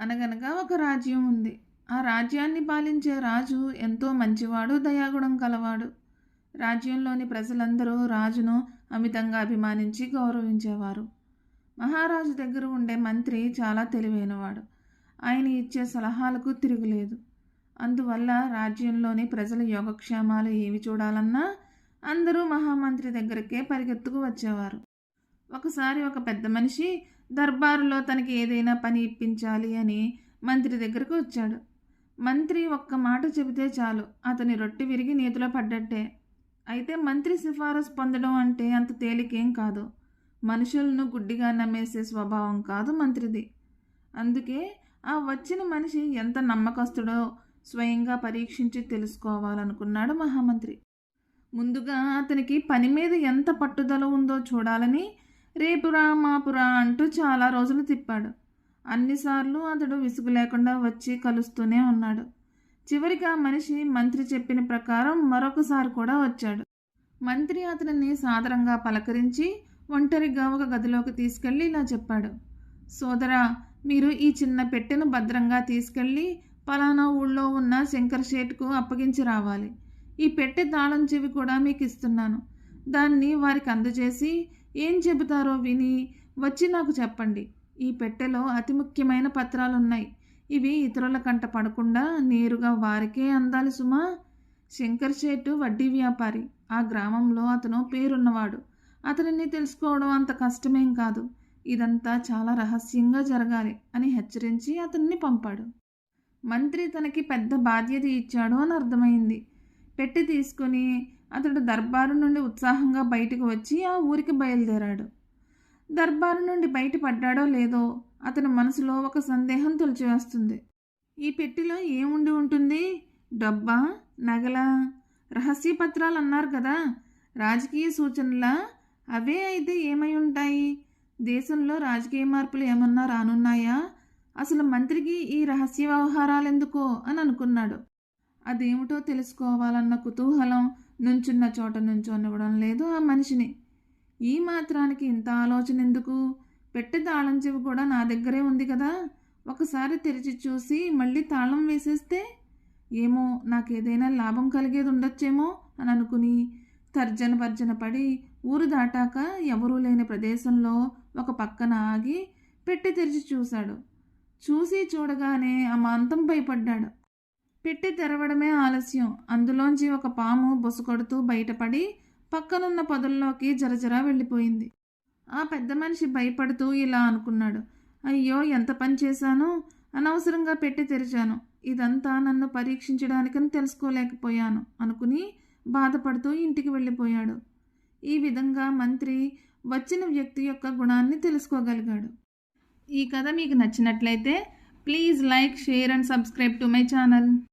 అనగనగా ఒక రాజ్యం ఉంది. ఆ రాజ్యాన్ని పాలించే రాజు ఎంతో మంచివాడు దయాగుణం కలవాడు. రాజ్యంలోని ప్రజలందరూ రాజును అమితంగా అభిమానించి గౌరవించేవారు. మహారాజు దగ్గర ఉండే మంత్రి చాలా తెలివైనవాడు. ఆయన ఇచ్చే సలహాలకు తిరుగులేదు. అందువల్ల రాజ్యంలోని ప్రజల యోగక్షేమాలు ఏమి చూడాలన్నా అందరూ మహామంత్రి దగ్గరకే పరిగెత్తుకు వచ్చేవారు. ఒకసారి ఒక పెద్ద మనిషి దర్బారులో తనకి ఏదైనా పని ఇప్పించాలి అని మంత్రి దగ్గరకు వచ్చాడు. మంత్రి ఒక్క మాట చెబితే చాలు. అతని రొట్టె విరిగి నీతిలో పడ్డట్టే. అయితే మంత్రి సిఫారసు పొందడం అంటే అంత తేలికేం కాదు. మనుషులను గుడ్డిగా నమ్మేసే స్వభావం కాదు మంత్రిది. అందుకే ఆ వచ్చిన మనిషి ఎంత నమ్మకస్తుడో స్వయంగా పరీక్షించి తెలుసుకోవాలనుకున్నాడు మహామంత్రి. ముందుగా అతనికి పని మీద ఎంత పట్టుదల ఉందో చూడాలని రేపురా మాపురా అంటూ చాలా రోజులు తిప్పాడు. అన్నిసార్లు అతడు విసుగు లేకుండా వచ్చి కలుస్తూనే ఉన్నాడు. చివరికి ఆ మనిషి మంత్రి చెప్పిన ప్రకారం మరొకసారి కూడా వచ్చాడు. మంత్రి అతనిని సాదరంగా పలకరించి ఒంటరిగా ఒక గదిలోకి తీసుకెళ్ళి ఇలా చెప్పాడు. సోదరా మీరు ఈ చిన్న పెట్టెను భద్రంగా తీసుకెళ్ళి పలానా ఊళ్ళో ఉన్న శంకర్ షేట్కు అప్పగించి రావాలి. ఈ పెట్టె తాళం చెవి కూడా మీకు ఇస్తున్నాను దాన్ని వారికి అందజేసి ఏం చెబుతారో విని వచ్చి నాకు చెప్పండి. ఈ పెట్టెలో అతి ముఖ్యమైన పత్రాలు ఉన్నాయి ఇవి ఇతరుల కంట పడకుండా నేరుగా వారికే అందాలి సుమా. శంకర్ శేటు వడ్డీ వ్యాపారి. ఆ గ్రామంలో అతను పేరున్నవాడు. అతనిని తెలుసుకోవడం అంత కష్టమేం కాదు. ఇదంతా చాలా రహస్యంగా జరగాలి అని హెచ్చరించి అతన్ని పంపాడు. మంత్రి తనకి పెద్ద బాధ్యత ఇచ్చాడు అని అర్థమైంది. పెట్టి తీసుకుని అతడు దర్బారు నుండి ఉత్సాహంగా బయటకు వచ్చి ఆ ఊరికి బయలుదేరాడు. దర్బారు నుండి బయటపడ్డాడో లేదో అతని మనసులో ఒక సందేహం తొలిచివేస్తుంది. ఈ పెట్టిలో ఏముండి ఉంటుంది? డబ్బా? నగలా? రహస్య పత్రాలు అన్నారు కదా. రాజకీయ సూచనలా? అవే అయితే ఏమై ఉంటాయి? దేశంలో రాజకీయ మార్పులు ఏమన్నా రానున్నాయా? అసలు మంత్రికి ఈ రహస్య వ్యవహారాలు ఎందుకో అని అనుకున్నాడు. అదేమిటో తెలుసుకోవాలన్న కుతూహలం నుంచున్న చోట నుంచోనివ్వడం లేదు ఆ మనిషిని. ఈ మాత్రానికి ఇంత ఆలోచన ఎందుకు? పెట్టె తాళం చెవి కూడా నా దగ్గరే ఉంది కదా. ఒకసారి తెరిచి చూసి మళ్ళీ తాళం వేసేస్తే? ఏమో నాకేదైనా లాభం కలిగేది ఉండొచ్చేమో అని అనుకుని తర్జన భర్జన పడి ఊరు దాటాక ఎవరూ లేని ప్రదేశంలో ఒక పక్కన ఆగి పెట్టి తెరిచి చూశాడు. చూసి చూడగానే అమాంతం భయపడ్డాడు. పెట్టి తెరవడమే ఆలస్యం. అందులోంచి ఒక పాము బొసుకొడుతూ బయటపడి పక్కనున్న పొదల్లోకి జరజరా వెళ్ళిపోయింది. ఆ పెద్ద మనిషి భయపడుతూ ఇలా అనుకున్నాడు. అయ్యో ఎంత పని చేశాను? అనవసరంగా పెట్టి తెరిచాను. ఇదంతా నన్ను పరీక్షించడానికని తెలుసుకోలేకపోయాను అనుకుని బాధపడుతూ ఇంటికి వెళ్ళిపోయాడు. ఈ విధంగా మంత్రి వచ్చిన వ్యక్తి యొక్క గుణాన్ని తెలుసుకోగలిగాడు. ఈ కథ మీకు నచ్చినట్లయితే please like share and subscribe to my channel.